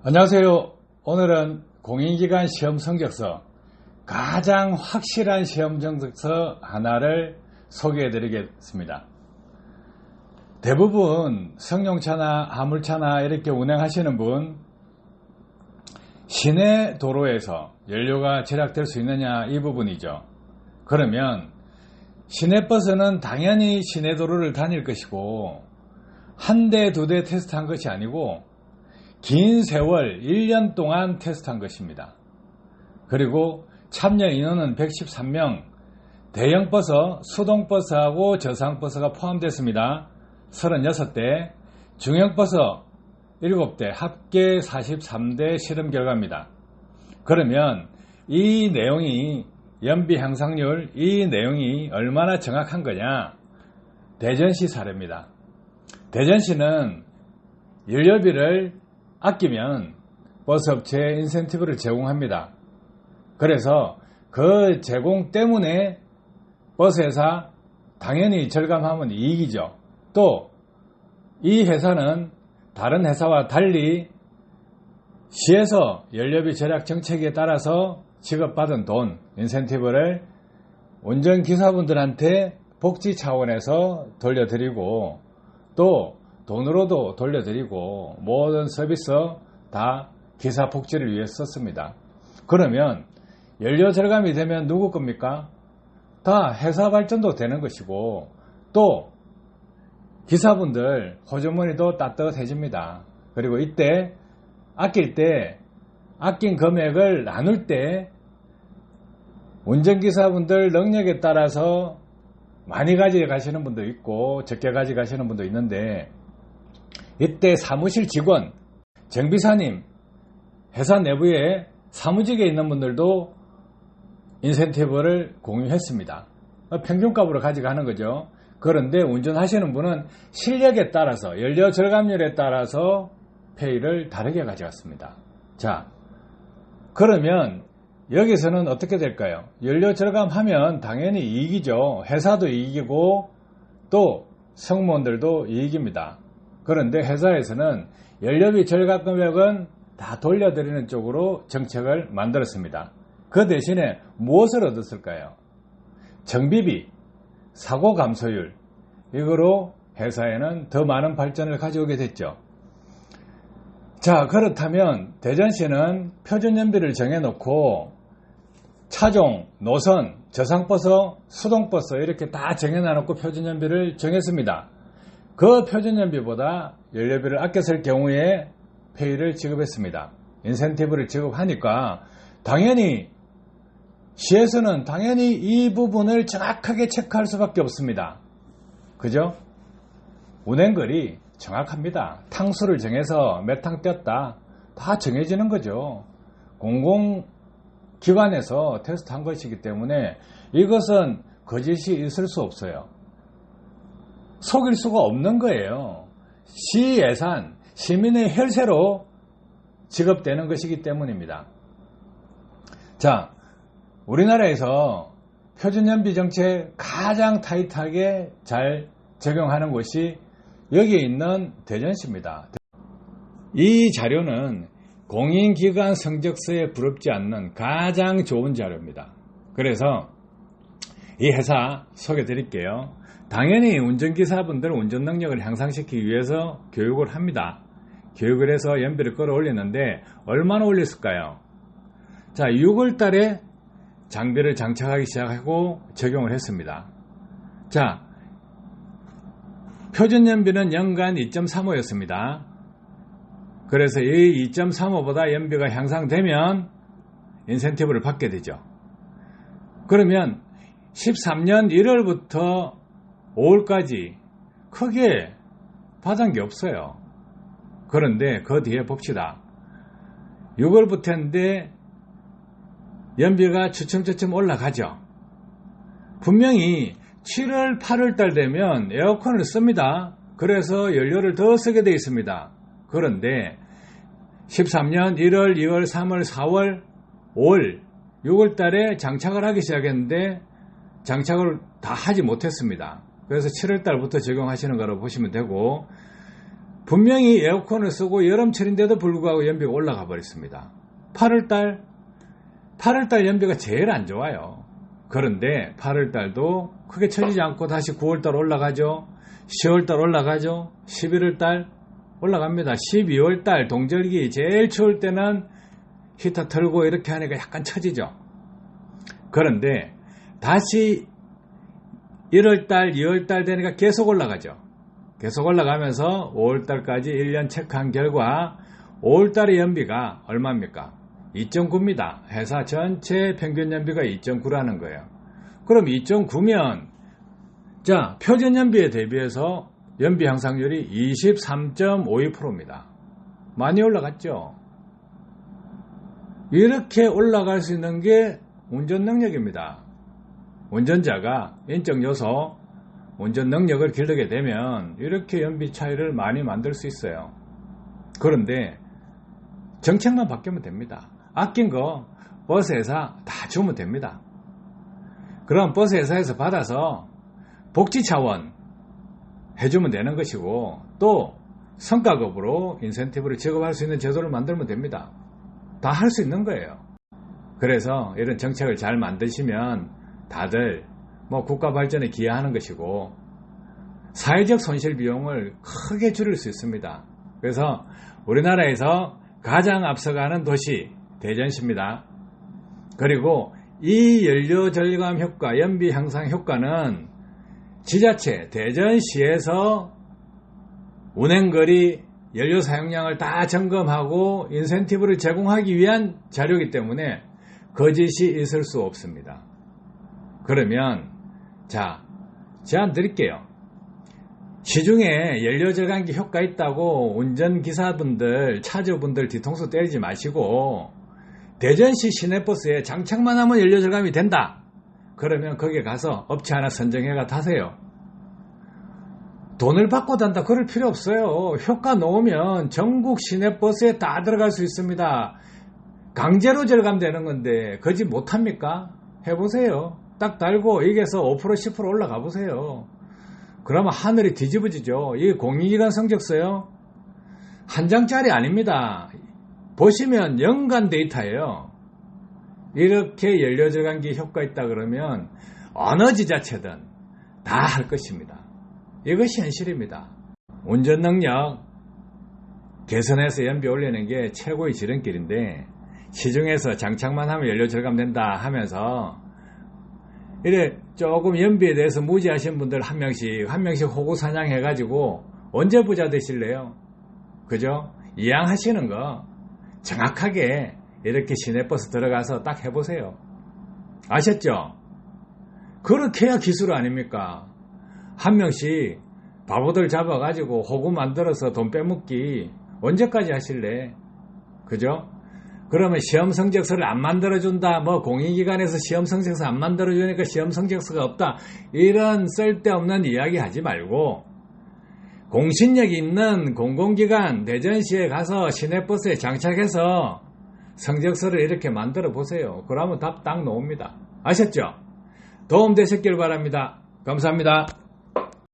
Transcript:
안녕하세요. 오늘은 공인기관 시험 성적서 가장 확실한 시험 성적서 하나를 소개해 드리겠습니다. 대부분 성용차나 화물차나 이렇게 운행하시는 분 시내 도로에서 연료가 절약될 수 있느냐 이 부분이죠. 그러면 시내버스는 당연히 시내 도로를 다닐 것이고 한 대, 두 대 테스트한 것이 아니고 긴 세월 1년 동안 테스트한 것입니다. 그리고 참여 인원은 113명, 대형버스, 수동버스하고 저상버스가 포함됐습니다. 36대, 중형버스 7대, 합계 43대 실험 결과입니다. 그러면 이 내용이 연비 향상률, 이 내용이 얼마나 정확한 거냐? 대전시 사례입니다. 대전시는 연료비를 아끼면 버스업체에 인센티브를 제공합니다. 그래서 그 제공 때문에 버스회사 당연히 절감하면 이익이죠. 또 이 회사는 다른 회사와 달리 시에서 연료비 절약 정책에 따라서 지급받은 돈, 인센티브를 운전기사분들한테 복지 차원에서 돌려드리고 또 돈으로도 돌려드리고 모든 서비스 다 기사 복지를 위해 썼습니다. 그러면 연료 절감이 되면 누구 겁니까? 다 회사 발전도 되는 것이고 또 기사분들 호주머니도 따뜻해집니다. 그리고 이때 아낄 때 아낀 금액을 나눌 때 운전기사분들 능력에 따라서 많이 가져가시는 분도 있고 적게 가져가시는 분도 있는데 이때 사무실 직원, 정비사님, 회사 내부에 사무직에 있는 분들도 인센티브를 공유했습니다. 평균값으로 가져가는 거죠. 그런데 운전하시는 분은 실력에 따라서 연료 절감률에 따라서 페이를 다르게 가져갔습니다. 자, 그러면 여기서는 어떻게 될까요? 연료 절감하면 당연히 이익이죠. 회사도 이익이고 또 승무원들도 이익입니다. 그런데 회사에서는 연료비 절감 금액은 다 돌려드리는 쪽으로 정책을 만들었습니다. 그 대신에 무엇을 얻었을까요? 정비비, 사고 감소율, 이거로 회사에는 더 많은 발전을 가져오게 됐죠. 자, 그렇다면 대전시는 표준연비를 정해놓고 차종, 노선, 저상버스, 수동버스 이렇게 다 정해놔놓고 표준연비를 정했습니다. 그 표준연비보다 연료비를 아껴 쓸 경우에 페이를 지급했습니다. 인센티브를 지급하니까 당연히 시에서는 당연히 이 부분을 정확하게 체크할 수밖에 없습니다. 그죠? 운행거리 정확합니다. 탕수를 정해서 몇탕 뛰었다. 다 정해지는 거죠. 공공기관에서 테스트한 것이기 때문에 이것은 거짓이 있을 수 없어요. 속일 수가 없는 거예요. 시 예산, 시민의 혈세로 지급되는 것이기 때문입니다. 자, 우리나라에서 표준연비 정책 가장 타이트하게 잘 적용하는 곳이 여기에 있는 대전시입니다. 이 자료는 공인기관 성적서에 부럽지 않는 가장 좋은 자료입니다. 그래서 이 회사 소개 드릴게요. 당연히 운전기사분들 운전 능력을 향상시키기 위해서 교육을 합니다. 교육을 해서 연비를 끌어올리는데 얼마나 올렸을까요? 자, 6월 달에 장비를 장착하기 시작하고 적용을 했습니다. 자, 표준 연비는 연간 2.35였습니다. 그래서 이 2.35보다 연비가 향상되면 인센티브를 받게 되죠. 그러면 13년 1월부터 5월까지 크게 받은 게 없어요. 그런데 그 뒤에 봅시다. 6월부터인데 연비가 주춤주춤 올라가죠. 분명히 7월, 8월 달 되면 에어컨을 씁니다. 그래서 연료를 더 쓰게 되어 있습니다. 그런데 13년 1월, 2월, 3월, 4월, 5월, 6월 달에 장착을 하기 시작했는데 장착을 다 하지 못했습니다. 그래서 7월 달부터 적용하시는 거로 보시면 되고 분명히 에어컨을 쓰고 여름철인데도 불구하고 연비가 올라가 버렸습니다. 8월달, 8월달 연비가 제일 안 좋아요. 그런데 8월달도 크게 처지지 않고 다시 9월달 올라가죠. 10월달 올라가죠. 11월달 올라갑니다. 12월달 동절기 제일 추울 때는 히터 틀고 이렇게 하니까 약간 처지죠. 그런데 다시 1월달, 2월달 되니까 계속 올라가죠. 계속 올라가면서 5월달까지 1년 체크한 결과 5월달의 연비가 얼마입니까? 2.9입니다. 회사 전체 평균 연비가 2.9라는 거예요. 그럼 2.9면 자 표준 연비에 대비해서 연비 향상률이 23.52%입니다. 많이 올라갔죠. 이렇게 올라갈 수 있는 게 운전 능력입니다. 운전자가 인적 요소, 운전 능력을 기르게 되면 이렇게 연비 차이를 많이 만들 수 있어요. 그런데 정책만 바뀌면 됩니다. 아낀 거 버스 회사 다 주면 됩니다. 그럼 버스 회사에서 받아서 복지 차원 해주면 되는 것이고 또 성과급으로 인센티브를 지급할 수 있는 제도를 만들면 됩니다. 다 할 수 있는 거예요. 그래서 이런 정책을 잘 만드시면 다들 뭐 국가 발전에 기여하는 것이고 사회적 손실 비용을 크게 줄일 수 있습니다. 그래서 우리나라에서 가장 앞서가는 도시 대전시입니다. 그리고 이 연료 절감 효과, 연비 향상 효과는 지자체 대전시에서 운행거리 연료 사용량을 다 점검하고 인센티브를 제공하기 위한 자료이기 때문에 거짓이 있을 수 없습니다. 그러면 자 제안 드릴게요. 시중에 연료 절감기 효과 있다고 운전기사분들, 차주분들 뒤통수 때리지 마시고 대전시 시내버스에 장착만 하면 연료 절감이 된다. 그러면 거기에 가서 업체 하나 선정해가 타세요. 돈을 받고 단다 그럴 필요 없어요. 효과 놓으면 전국 시내버스에 다 들어갈 수 있습니다. 강제로 절감되는 건데 거짓 못합니까? 해보세요. 딱 달고 여기에서 5% 10% 올라가 보세요. 그러면 하늘이 뒤집어지죠. 이게 공익이란 성적서요. 한 장짜리 아닙니다. 보시면 연간 데이터예요. 이렇게 연료 절감기 효과 있다 그러면 어느 지자체든 다 할 것입니다. 이것이 현실입니다. 운전 능력 개선해서 연비 올리는 게 최고의 지름길인데 시중에서 장착만 하면 연료 절감된다 하면서 이래 조금 연비에 대해서 무지하신 분들 한 명씩 한 명씩 호구 사냥해 가지고 언제 부자 되실래요? 그죠? 이양하시는 거 정확하게 이렇게 시내버스 들어가서 딱 해보세요. 아셨죠? 그렇게 해야 기술 아닙니까? 한 명씩 바보들 잡아가지고 호구 만들어서 돈 빼먹기 언제까지 하실래? 그죠? 그러면 시험 성적서를 안 만들어준다. 뭐 공인기관에서 시험 성적서 안 만들어주니까 시험 성적서가 없다. 이런 쓸데없는 이야기 하지 말고 공신력 있는 공공기관 대전시에 가서 시내버스에 장착해서 성적서를 이렇게 만들어 보세요. 그러면 답 딱 나옵니다. 아셨죠? 도움 되셨길 바랍니다. 감사합니다.